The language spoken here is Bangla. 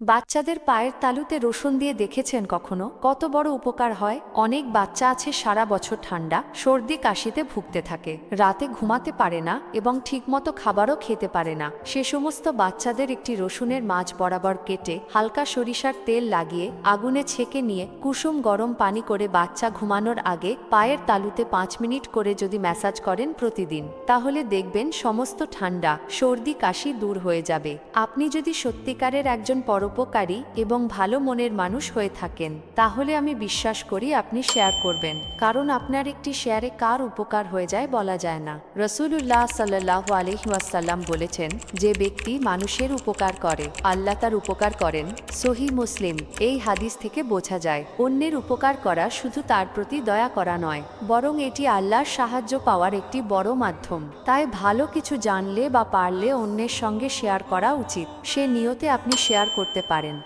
বাচ্চাদের পায়ের তালুতে রসুন দিয়ে দেখেছেন কখনো? কত বড় উপকার হয়? অনেক বাচ্চা আছে সারা বছর ঠান্ডা, সর্দি কাশিতে ভুগতে থাকে, রাতে ঘুমাতে পারে না এবং ঠিকমতো খাবারও খেতে পারে না। সে সমস্ত বাচ্চাদের একটি রসুনের মাছ বরাবর কেটে হালকা সরিষার তেল লাগিয়ে আগুনে ছেঁকে নিয়ে কুসুম গরম পানি করে বাচ্চা ঘুমানোর আগে পায়ের তালুতে পাঁচ মিনিট করে যদি ম্যাসাজ করেন প্রতিদিন, তাহলে দেখবেন সমস্ত ঠান্ডা, সর্দি কাশি দূর হয়ে যাবে। আপনি যদি সত্যিকারের একজন পরোপকারী এবং ভালো মনের মানুষ হয়ে থাকেন, তাহলে আমি বিশ্বাস করি আপনি শেয়ার করবেন, কারণ আপনার একটি শেয়ারে কার উপকার হয়ে যায় বলা যায় না। রসুল্লাহ সাল্লাহ আলহিহাসাল্লাম বলেছেন, যে ব্যক্তি মানুষের উপকার করে, আল্লাহ তার উপকার করেন। সহি মুসলিম, এই হাদিস থেকে বোঝা যায়, অন্যের উপকার করা শুধু তার প্রতি দয়া করা নয়, বরং এটি আল্লাহর সাহায্য পাওয়ার একটি বড় মাধ্যম। তাই ভালো কিছু জানলে বা পারলে অন্যের সঙ্গে শেয়ার করা উচিত, সে নিয়তে আপনি শেয়ার করতে te paren.